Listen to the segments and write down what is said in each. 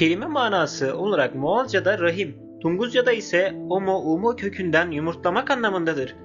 Kelime manası olarak Moğolca'da rahim, Tunguzca'da ise omo umo kökünden yumurtlamak anlamındadır.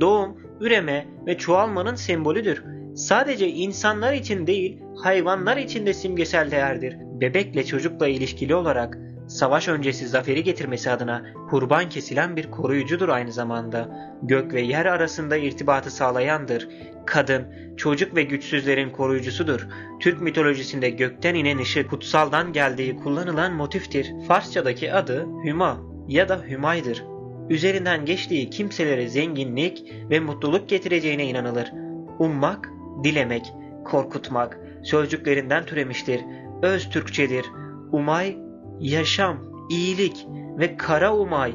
Doğum, üreme ve çoğalmanın sembolüdür. Sadece insanlar için değil, hayvanlar için de simgesel değerdir. Bebekle çocukla ilişkili olarak savaş öncesi zaferi getirmesi adına kurban kesilen bir koruyucudur aynı zamanda. Gök ve yer arasında irtibatı sağlayandır. Kadın, çocuk ve güçsüzlerin koruyucusudur. Türk mitolojisinde gökten inen ışık kutsaldan geldiği kullanılan motiftir. Farsçadaki adı Hüma ya da Hümay'dır. Üzerinden geçtiği kimselere zenginlik ve mutluluk getireceğine inanılır. Ummak, dilemek, korkutmak sözcüklerinden türemiştir. Öz Türkçedir. Umay, yaşam, iyilik ve kara umay,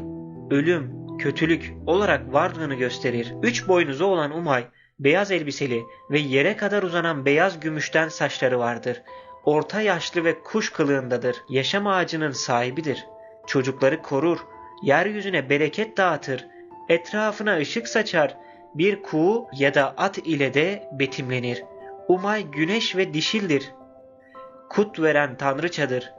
ölüm, kötülük olarak varlığını gösterir. Üç boynuzu olan umay, beyaz elbiseli ve yere kadar uzanan beyaz gümüşten saçları vardır. Orta yaşlı ve kuş kılığındadır. Yaşam ağacının sahibidir. Çocukları korur, yeryüzüne bereket dağıtır, etrafına ışık saçar, bir kuğu ya da at ile de betimlenir. Umay güneş ve dişildir. Kut veren tanrıçadır.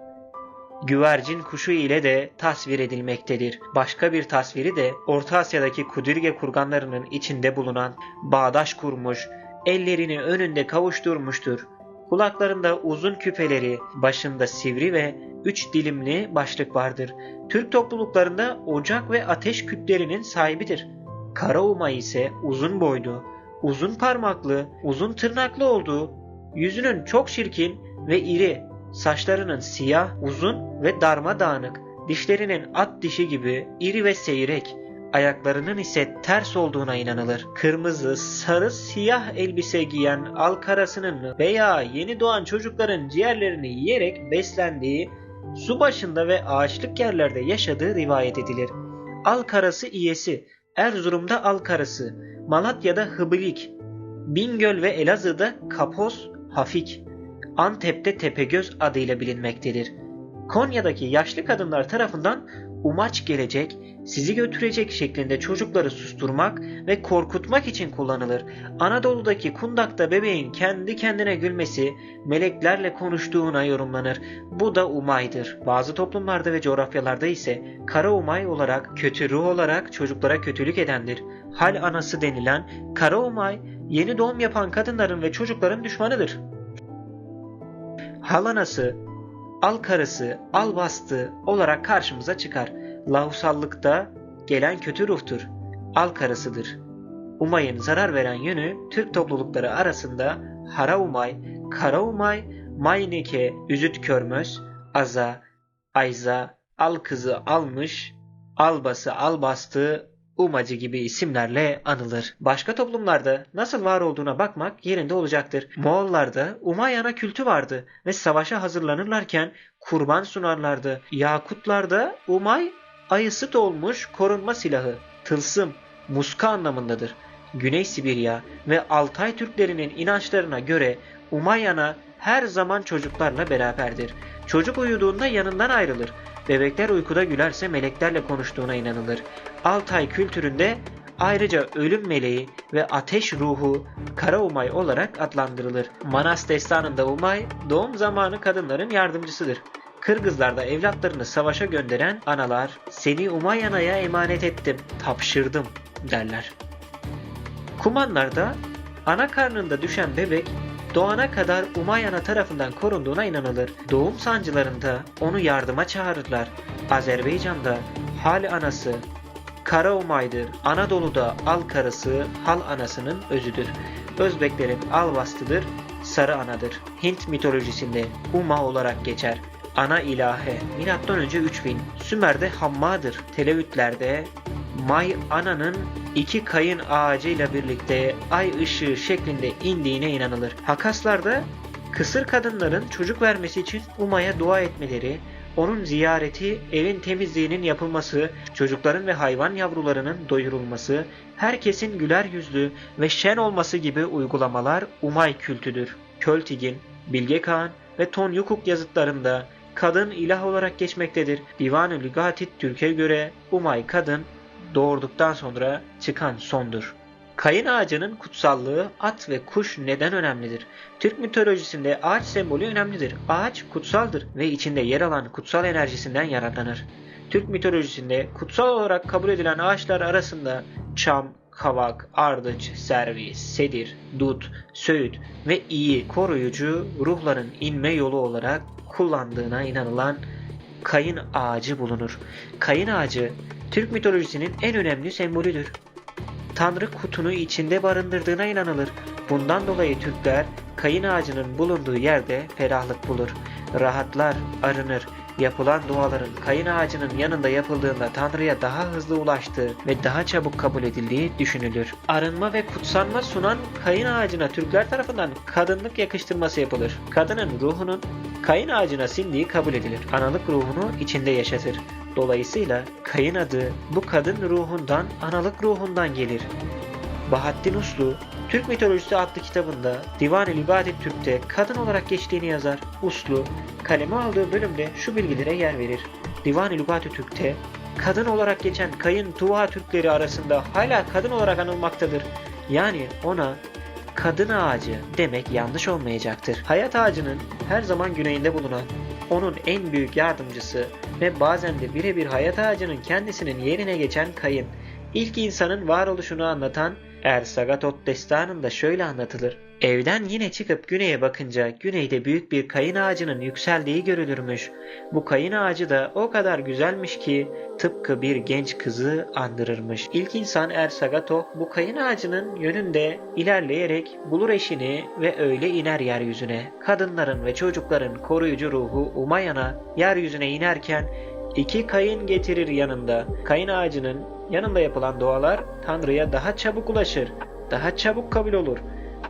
Güvercin kuşu ile de tasvir edilmektedir. Başka bir tasviri de Orta Asya'daki Kudirge kurganlarının içinde bulunan bağdaş kurmuş, ellerini önünde kavuşturmuştur. Kulaklarında uzun küpeleri, başında sivri ve üç dilimli başlık vardır. Türk topluluklarında ocak ve ateş kütlerinin sahibidir. Karauma ise uzun boylu, uzun parmaklı, uzun tırnaklı olduğu, yüzünün çok şirkin ve iri, saçlarının siyah, uzun ve darmadağınık, dişlerinin at dişi gibi iri ve seyrek, ayaklarının ise ters olduğuna inanılır. Kırmızı, sarı, siyah elbise giyen alkarasının veya yeni doğan çocukların ciğerlerini yiyerek beslendiği, su başında ve ağaçlık yerlerde yaşadığı rivayet edilir. Alkarası iyesi, Erzurum'da Alkarası, Malatya'da Hıbılik, Bingöl ve Elazığ'da Kapos, Hafik, Antep'te Tepegöz adıyla bilinmektedir. Konya'daki yaşlı kadınlar tarafından umaç gelecek, sizi götürecek şeklinde çocukları susturmak ve korkutmak için kullanılır. Anadolu'daki kundakta bebeğin kendi kendine gülmesi meleklerle konuştuğuna yorumlanır. Bu da umaydır. Bazı toplumlarda ve coğrafyalarda ise kara umay olarak, kötü ruh olarak çocuklara kötülük edendir. Hal anası denilen kara umay, yeni doğum yapan kadınların ve çocukların düşmanıdır. Hal anası, al karısı, al bastı olarak karşımıza çıkar. Lahusallıkta gelen kötü ruhtur. Al karısıdır. Umay'ın zarar veren yönü Türk toplulukları arasında hara umay, kara umay, mayneke, üzüt körmöz, aza, ayza, al kızı almış, albası albastı, umacı gibi isimlerle anılır. Başka toplumlarda nasıl var olduğuna bakmak yerinde olacaktır. Moğollarda Umayyana kültü vardı ve savaşa hazırlanırlarken kurban sunarlardı. Yakutlarda Umay ayısıt olmuş korunma silahı, tılsım, muska anlamındadır. Güney Sibirya ve Altay Türklerinin inançlarına göre Umayyana her zaman çocuklarla beraberdir. Çocuk uyuduğunda yanından ayrılır. Bebekler uykuda gülerse meleklerle konuştuğuna inanılır. Altay kültüründe ayrıca ölüm meleği ve ateş ruhu Kara Umay olarak adlandırılır. Manas destanında Umay doğum zamanı kadınların yardımcısıdır. Kırgızlarda evlatlarını savaşa gönderen analar seni Umayyana'ya emanet ettim, tapşırdım derler. Kumanlarda ana karnında düşen bebek doğana kadar Umayyana tarafından korunduğuna inanılır. Doğum sancılarında onu yardıma çağırırlar. Azerbaycan'da Hal anası Kara Umay'dır. Anadolu'da Al karısı Hal anasının özüdür. Özbeklerin Al bastıdır, Sarı anadır. Hint mitolojisinde Uma olarak geçer. Ana ilahe M.Ö. 3000 Sümer'de Hamma'dır. Televütlerde May Ana'nın iki kayın ağacıyla birlikte ay ışığı şeklinde indiğine inanılır. Hakaslarda kısır kadınların çocuk vermesi için Uma'ya dua etmeleri, onun ziyareti, evin temizliğinin yapılması, çocukların ve hayvan yavrularının doyurulması, herkesin güler yüzlü ve şen olması gibi uygulamalar Umay kültüdür. Költigin, Bilge Kağan ve Ton Yukuk yazıtlarında kadın ilah olarak geçmektedir. Divan-ı Lügatit Türk'e göre Umay kadın doğurduktan sonra çıkan sondur. Kayın ağacının kutsallığı at ve kuş neden önemlidir? Türk mitolojisinde ağaç sembolü önemlidir. Ağaç kutsaldır ve içinde yer alan kutsal enerjisinden yararlanır. Türk mitolojisinde kutsal olarak kabul edilen ağaçlar arasında çam, kavak, ardıç, servi, sedir, dut, söğüt ve iyi koruyucu ruhların inme yolu olarak kullandığına inanılan kayın ağacı bulunur. Kayın ağacı Türk mitolojisinin en önemli sembolüdür. Tanrı kutunu içinde barındırdığına inanılır. Bundan dolayı Türkler kayın ağacının bulunduğu yerde ferahlık bulur. Rahatlar, arınır. Yapılan duaların kayın ağacının yanında yapıldığında Tanrı'ya daha hızlı ulaştığı ve daha çabuk kabul edildiği düşünülür. Arınma ve kutsanma sunan kayın ağacına Türkler tarafından kadınlık yakıştırması yapılır. Kadının ruhunun kayın ağacına sindiği kabul edilir. Analık ruhunu içinde yaşatır. Dolayısıyla kayın adı bu kadın ruhundan, analık ruhundan gelir. Bahattin Uslu, Türk Mitolojisi adlı kitabında Divan-ı Lügat-ı Türk'te kadın olarak geçtiğini yazar. Uslu, kaleme aldığı bölümde şu bilgilere yer verir. Divan-ı Lügat-ı Türk'te kadın olarak geçen kayın Tuva Türkleri arasında hala kadın olarak anılmaktadır. Yani ona kadın ağacı demek yanlış olmayacaktır. Hayat ağacının her zaman güneyinde bulunan, onun en büyük yardımcısı ve bazen de birebir hayat ağacının kendisinin yerine geçen kayın, ilk insanın varoluşunu anlatan Ersagatot destanında şöyle anlatılır. Evden yine çıkıp güneye bakınca güneyde büyük bir kayın ağacının yükseldiği görülürmüş. Bu kayın ağacı da o kadar güzelmiş ki tıpkı bir genç kızı andırırmış. İlk insan Ersagato bu kayın ağacının yönünde ilerleyerek bulur eşini ve öyle iner yeryüzüne. Kadınların ve çocukların koruyucu ruhu Umayana yeryüzüne inerken iki kayın getirir yanında. Kayın ağacının yanında yapılan dualar Tanrı'ya daha çabuk ulaşır, daha çabuk kabul olur.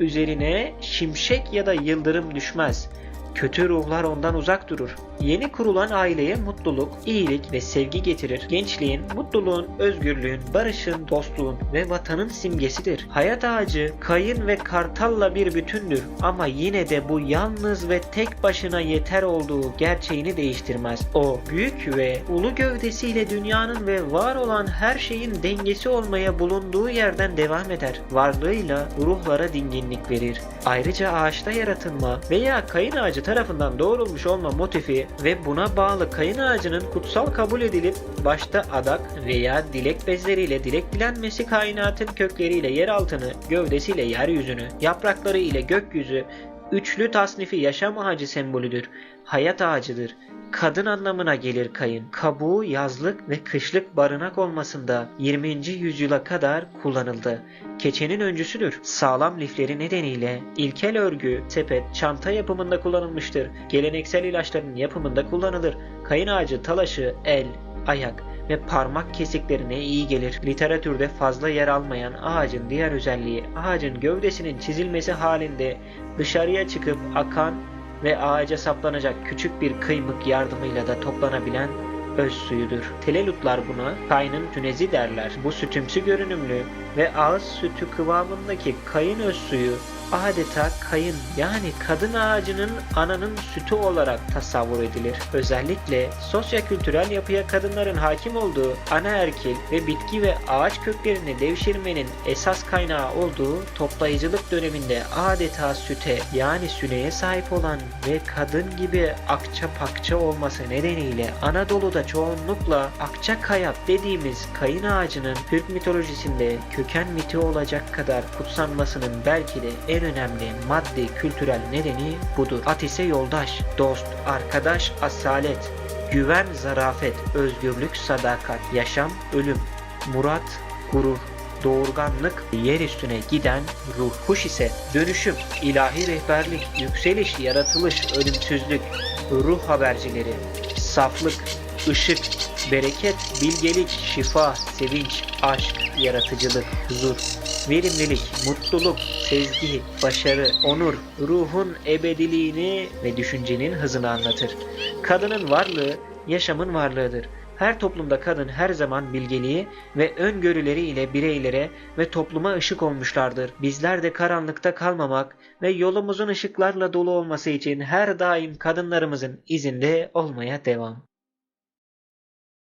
Üzerine şimşek ya da yıldırım düşmez. Kötü ruhlar ondan uzak durur. Yeni kurulan aileye mutluluk, iyilik ve sevgi getirir. Gençliğin, mutluluğun, özgürlüğün, barışın, dostluğun ve vatanın simgesidir. Hayat ağacı, kayın ve kartalla bir bütündür ama yine de bu yalnız ve tek başına yeter olduğu gerçeğini değiştirmez. O, büyük ve ulu gövdesiyle dünyanın ve var olan her şeyin dengesi olmaya bulunduğu yerden devam eder. Varlığıyla ruhlara dinginlik verir. Ayrıca ağaçta yaratılma veya kayın ağacı tarafından doğrulmuş olma motifi ve buna bağlı kayın ağacının kutsal kabul edilip başta adak veya dilek bezleriyle dilek dilenmesi kainatın kökleriyle yer altını, gövdesiyle yeryüzünü, yaprakları ile gökyüzü, üçlü tasnifi yaşam ağacı sembolüdür. Hayat ağacıdır. Kadın anlamına gelir kayın. Kabuğu yazlık ve kışlık barınak olmasında 20. yüzyıla kadar kullanıldı. Keçenin öncüsüdür. Sağlam lifleri nedeniyle ilkel örgü, sepet, çanta yapımında kullanılmıştır. Geleneksel ilaçların yapımında kullanılır. Kayın ağacı talaşı, el, ayak ve parmak kesiklerine iyi gelir. Literatürde fazla yer almayan ağacın diğer özelliği ağacın gövdesinin çizilmesi halinde dışarıya çıkıp akan ve ağaca saplanacak küçük bir kıymık yardımıyla da toplanabilen öz suyudur. Telelutlar buna kaynın tünezi derler. Bu sütümsü görünümlü ve ağız sütü kıvamındaki kayın öz suyu adeta kayın yani kadın ağacının ananın sütü olarak tasavvur edilir. Özellikle sosyokültürel yapıya kadınların hakim olduğu anaerkil ve bitki ve ağaç köklerini devşirmenin esas kaynağı olduğu toplayıcılık döneminde adeta süte yani süneye sahip olan ve kadın gibi akça pakça olması nedeniyle Anadolu'da çoğunlukla akça kayak dediğimiz kayın ağacının Türk mitolojisinde köken miti olacak kadar kutsanmasının belki de en önemli maddi kültürel nedeni budur. At ise yoldaş, dost, arkadaş, asalet, güven, zarafet, özgürlük, sadakat, yaşam, ölüm, murat, gurur, doğurganlık, yer üstüne giden ruh. Kuş ise dönüşüm, ilahi rehberlik, yükseliş, yaratılış, ölümsüzlük, ruh habercileri, saflık, ışık, bereket, bilgelik, şifa, sevinç, aşk, yaratıcılık, huzur, verimlilik, mutluluk, sezgi, başarı, onur, ruhun ebediliğini ve düşüncenin hızını anlatır. Kadının varlığı, yaşamın varlığıdır. Her toplumda kadın her zaman bilgeliği ve öngörüleri ile bireylere ve topluma ışık olmuşlardır. Bizler de karanlıkta kalmamak ve yolumuzun ışıklarla dolu olması için her daim kadınlarımızın izinde olmaya devam.